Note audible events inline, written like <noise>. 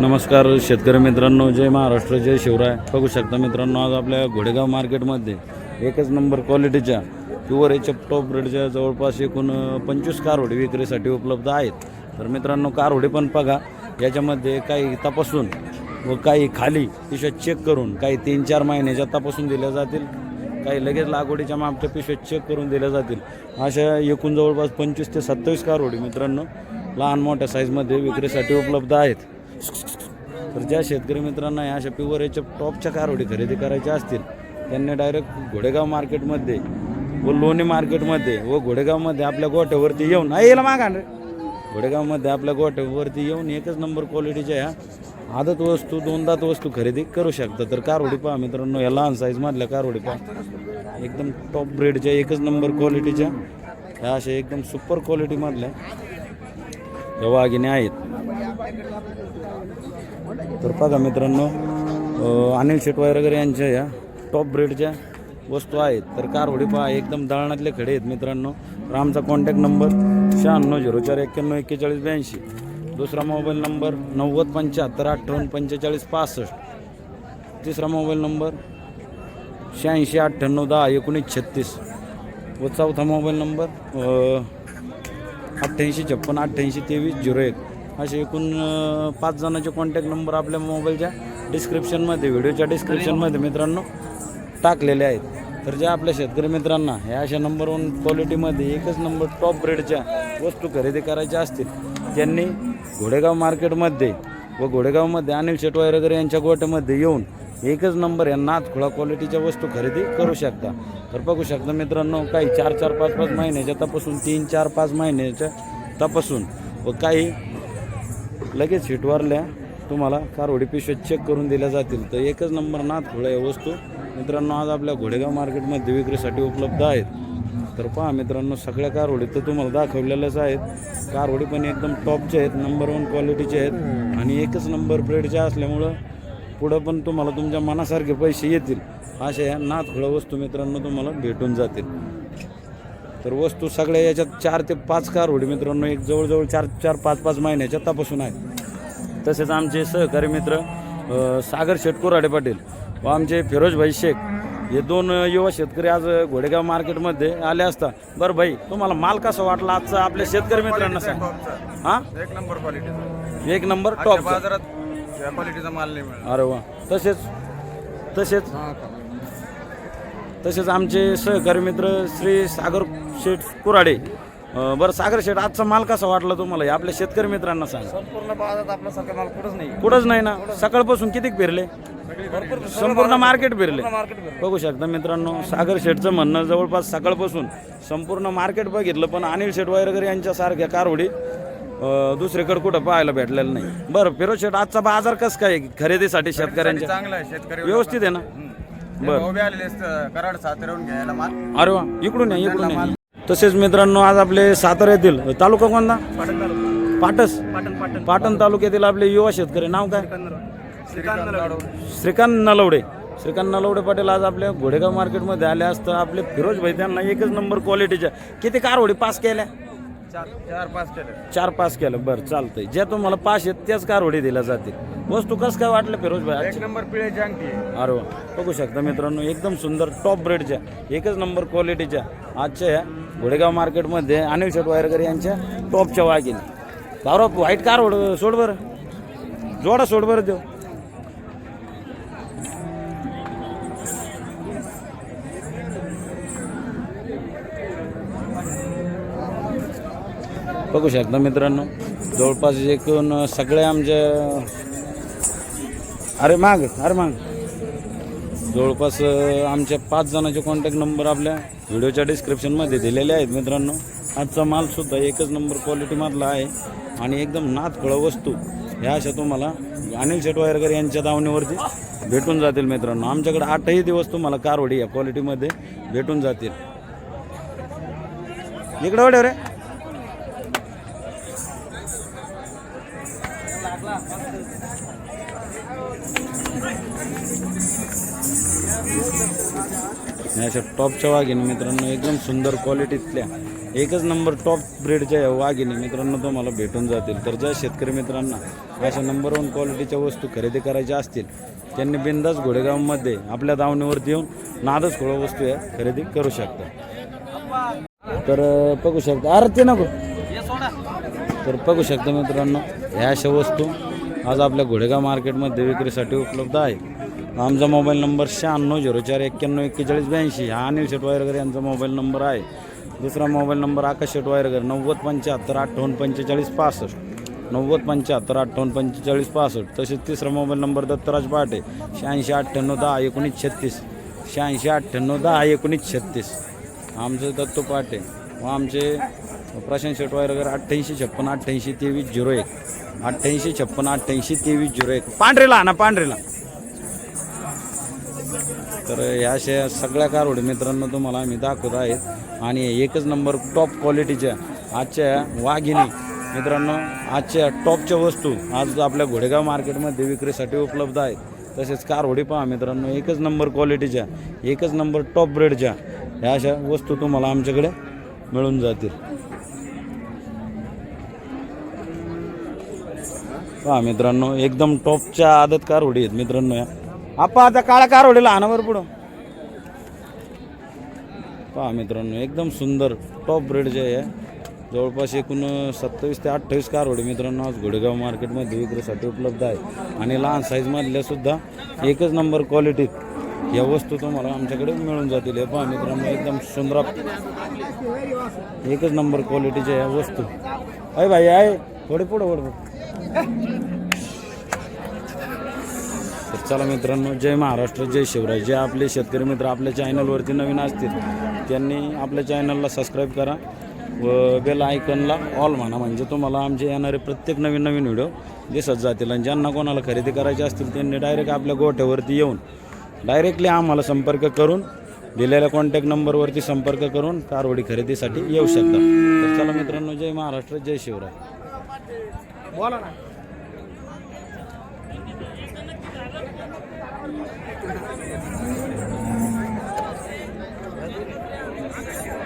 नमस्कार शेतकरी मित्रांनो जय महाराष्ट्र जय शिवराय. बघू शकता मित्रांनो आज आपल्या घोडेगाव मार्केटमध्ये एकच नंबर क्वालिटीच्या प्युअर एच टॉप रेटच्या जवळपास एकूण पंचवीस पंचवीस होडी विक्रीसाठी उपलब्ध आहेत. तर मित्रांनो कारवडी पण बघा याच्यामध्ये काही तपासून व काही खाली पिशव्या चेक करून काही तीन चार महिन्याच्या तपासून दिल्या जातील. काही लगेच लागवडीच्या मापच्या पिशव्या चेक करून दिल्या जातील. अशा एकूण जवळपास पंचवीस ते सत्तावीस कारवडी मित्रांनो लहान मोठ्या साईजमध्ये विक्रीसाठी उपलब्ध आहेत. तर ज्या शेतकरी मित्रांना या अशा याच्या टॉपच्या कारवडी खरेदी करायच्या असतील त्यांनी डायरेक्ट घोडेगाव मार्केटमध्ये व लोणी मार्केटमध्ये व घोडेगावमध्ये आपल्या गोठ्यावरती येऊन आहे मागा रे. घोडेगावमध्ये आपल्या गोठ्यावरती येऊन एकच नंबर क्वालिटीच्या ह्या आदत वस्तू दोन दात वस्तू खरेदी करू शकता. तर कारवडी पहा मित्रांनो या लहान साईजमधल्या कारवडी पहा. एकदम टॉप ब्रेडच्या एकच नंबर क्वालिटीच्या ह्या अशा एकदम सुपर क्वालिटीमधल्या या वाघिणी आहेत. तर बघा मित्रांनो अनिल शेटवाय वगैरे यांच्या या टॉप ब्रेडच्या वस्तू आहेत. तर कारवडी पहा एकदम दळणातले खडे आहेत मित्रांनो. तर आमचा कॉन्टॅक्ट नंबर शहाण्णव झिरो चार एक्क्याण्णव एक्केचाळीस ब्याऐंशी. दुसरा मोबाईल नंबर नव्वद पंच्याहत्तर अठ्ठावन्न पंचेचाळीस पासष्ट. तिसरा मोबाईल नंबर शहाऐंशी अठ्ठ्याण्णव दहा एकोणीस छत्तीस. व चौथा मोबाईल नंबर अठ्ठ्याऐंशी छप्पन अठ्ठ्याऐंशी तेवीस झिरो एक. असे एकूण पाच जणांचे कॉन्टॅक्ट नंबर आपल्या मोबाईलच्या डिस्क्रिप्शनमध्ये व्हिडिओच्या डिस्क्रिप्शनमध्ये मित्रांनो टाकलेले आहेत. तर ज्या आपल्या शेतकरी मित्रांना ह्या अशा नंबर वन क्वालिटीमध्ये एकच नंबर टॉप ब्रेडच्या वस्तू खरेदी करायच्या असतील त्यांनी घोडेगाव मार्केटमध्ये व घोडेगावमध्ये अनिल शेटवायरकर वगैरे यांच्या गोट्यामध्ये येऊन एकच नंबर या नाथ खुळा क्वालिटीच्या वस्तू खरेदी करू शकता. तर बघू शकता मित्रांनो काही चार चार पाच पाच महिन्याच्या तपासून तीन चार पाच महिन्याच्या तपासून व काही लगेच हिटवारल्या तुम्हाला कारवडी पिशव्या चेक करून दिल्या जातील. तर एकच नंबर नाथ खुळा या वस्तू मित्रांनो आज आपल्या घोडेगाव मार्केटमध्ये विक्रीसाठी उपलब्ध आहेत. तर पहा मित्रांनो सगळ्या कारवडी तर तुम्हाला दाखवलेल्याच आहेत. कारवडी पण एकदम टॉपचे आहेत नंबर वन क्वालिटीचे आहेत. आणि एकच नंबर ब्रेडच्या असल्यामुळं पुढं पण तुम्हाला तुमच्या मनासारखे पैसे येतील. अशा या नाथखुळा वस्तू मित्रांनो तुम्हाला भेटून जातील. तर वस्तू सगळ्या याच्यात चार ते पाच कारवडी मित्रांनो एक जवळजवळ चार चार पाच पाच महिन्याच्या तपासून आहेत. तसेच आमचे सहकारी मित्र सागर शेटकुराडे पाटील व आमचे फिरोजभाई शेख हे दोन युवा शेतकरी आज घोडेगाव मार्केटमध्ये आले असता. बरं भाई तुम्हाला माल कसा वाटला आजचा आपल्या शेतकरी मित्रांना सांग. हां? एक नंबर क्वालिटीचा एक नंबर टॉप बाजारात या क्वालिटीचा माल नाही मिळणार अरे वा. तसेच तसेच तसेच आमचे सहकारी मित्र श्री सागर शेठ कुराडे. अं, बरं सागर शेठ आजचा माल कसा वाटला तुम्हाला? हे आपल्या शेतकरी मित्रांना सांग. संपूर्ण बाजारात आपल्यासारखा माल कुठंच नाही. कुठंच नाही ना? सकाळपासून किती फिरले भरपूर संपूर्ण मार्केट फिरले मार्केट बघू शकता मित्रांनो सागर शेठचं म्हणणं जवळपास सकाळपासून संपूर्ण मार्केट बघितलं पण अनिल शेठ वगैरे यांच्यासारख्या कारवडी अं, दुसरीकडे कुठं पाहायला भेटलेलं नाही. बरं फिरोज शेठ आजचा बाजार कसं काय? खरेदीसाठी शेतकऱ्यांच्या चांगला आहे शेतकरी व्यवस्थित आहे ना? बरं. उभे आलेले असतं, कराड साताऱ्याहून घ्यायला माल. अरे वा इकडून या इकडून या. तसेच मित्रांनो आज आपले सातारा येथील तालुका कोणता? पाटस. पाटण पाटण. पाटण तालुक्यातील आपले युवा शेतकरी. नाव काय? श्रीकांत नलवडे. श्रीकांत नलवडे. पाटील आज आपल्या घोडेगाव मार्केटमध्ये आले असता आपले फिरोज भाई त्यांना एकच नंबर क्वालिटीच्या किती कारवडी पास केल्या? चार पाच केले. चार पास केलं. बरं चालतंय. ज्या तुम्हाला पास आहेत त्याच कारवडी दिल्या जातील. वस्तू कसं काय वाटलं फिरोज भाई? एक नंबर पिळ्याची अंगठी आहे. अरे वा. बघू शकता मित्रांनो एकदम सुंदर टॉप ब्रेडच्या एकच नंबर क्वालिटीच्या आजच्या या घोडेगाव मार्केटमध्ये अनिल शेट वायरकर यांच्या टॉपच्या वाघिनी भाऊराव व्हाईट कार सोड बरं. जोडा सोड बरं देऊ बघू शकता मित्रांनो. जवळपास एकूण सगळे आमच्या अरे माग अरे माग. जवळपास आमच्या पाच जणांचे कॉन्टॅक्ट नंबर आपल्या व्हिडिओच्या डिस्क्रिप्शनमध्ये दिलेले आहेत मित्रांनो. आजचा मालसुद्धा एकच नंबर क्वालिटीमधला आहे. आणि एकदम नाथफळं वस्तू. ह्या अशा तुम्हाला अनिल शेटवायरकर यांच्या दावणीवरती भेटून जातील मित्रांनो. आमच्याकडे आठही दिवस तुम्हाला कारवडी या क्वालिटीमध्ये भेटून जातील. इकडे वडे रे. अशा टॉपच्या वाघिणी मित्रांनो एकदम सुंदर क्वालिटीतल्या एकच नंबर टॉप ब्रेडच्या या वाघिणी मित्रांनो तुम्हाला भेटून जातील. तर ज्या शेतकरी मित्रांना अशा नंबर वन क्वालिटीच्या वस्तू खरेदी करायच्या असतील त्यांनी बिंदास घोडेगावमध्ये आपल्या दावणीवरती येऊन नादच खोळ वस्तू या खरेदी करू शकतात तर बघू शकता. अरे ते नको. तर बघू शकता मित्रांनो ह्या अशा वस्तू आज आपल्या घोडेगाव मार्केटमध्ये विक्रीसाठी उपलब्ध आहे. आमचा मोबाईल नंबर शहाण्णव झिरो चार एक्क्याण्णव एक्केचाळीस ब्याऐंशी हा अनिल शेट वायरगर यांचा मोबाईल नंबर आहे. दुसरा मोबाईल नंबर आकाश शेटवायरकर नव्वद पंच्याहत्तर अठ्ठावन्न पंचेचाळीस पासष्ट. नव्वद पंच्याहत्तर अठ्ठावन्न पंचेचाळीस पासष्ट. तसेच तिसरा मोबाईल नंबर दत्तराज पाटे शहाऐंशी अठ्ठ्याण्णव दहा एकोणीस छत्तीस. शहाऐंशी अठ्ठ्याण्णव दहा एकोणीस छत्तीस. आमचे दत्तू पाटे व आमचे प्रशांत शेटवायरकर अठ्ठ्याऐंशी छप्पन अठ्ठ्याऐंशी तेवीस झिरो एक. अठ्ठ्याऐंशी छप्पन अठ्ठ्याऐंशी तेवीस झिरो एक. पांढरेला ना पांढरेला. तर ह्या अशा सगळ्या कारवडी मित्रांनो तुम्हाला आम्ही दाखवत आहेत. आणि एकच नंबर टॉप क्वालिटीच्या आजच्या वाघिणी. मित्रांनो आजच्या टॉपच्या वस्तू आज आपल्या घोडेगाव मार्केटमध्ये विक्रीसाठी उपलब्ध आहेत. तसेच कारवडी पहा मित्रांनो एकच नंबर क्वालिटीच्या एकच नंबर टॉप ब्रेडच्या ह्या अशा वस्तू तुम्हाला आमच्याकडे मिळून जातील. पहा मित्रांनो एकदम टॉपच्या आदत कारवडी आहेत मित्रांनो या. आपा आता काळा कारवडीला आणावर पुढं. पहा मित्रांनो एकदम सुंदर टॉप ब्रेड जे आहे जवळपास एकूण सत्तावीस ते अठ्ठावीस कारवडी मित्रांनो आज घोडेगाव मार्केटमध्ये विक्रीसाठी उपलब्ध आहे. आणि लहान साईजमधल्या सुद्धा एकच नंबर क्वालिटीत या वस्तू तुम्हाला आमच्याकडे मिळून जातील. हे पहा मित्रांनो एकदम सुंदर एकच नंबर क्वालिटीच्या या वस्तू. अय भाई आहे थोडे पुढं पुढं. तर चला मित्रांनो जय महाराष्ट्र जय शिवराय. जे आपले शेतकरी मित्र आपल्या चॅनलवरती नवीन असतील त्यांनी आपल्या चॅनलला सबस्क्राईब करा व बेल आयकनला ऑल म्हणा. म्हणजे तुम्हाला आमचे येणारे प्रत्येक नवीन नवीन व्हिडिओ दिसत जातील. आणि ज्यांना कोणाला खरेदी करायची असतील त्यांनी डायरेक्ट आपल्या गोठ्यावरती येऊन डायरेक्टली आम्हाला संपर्क करून दिलेल्या कॉन्टॅक्ट नंबरवरती संपर्क करून कारवडी खरेदीसाठी येऊ शकता. तर चला मित्रांनो जय महाराष्ट्र जय शिवराय. बोला ना. 何? <laughs>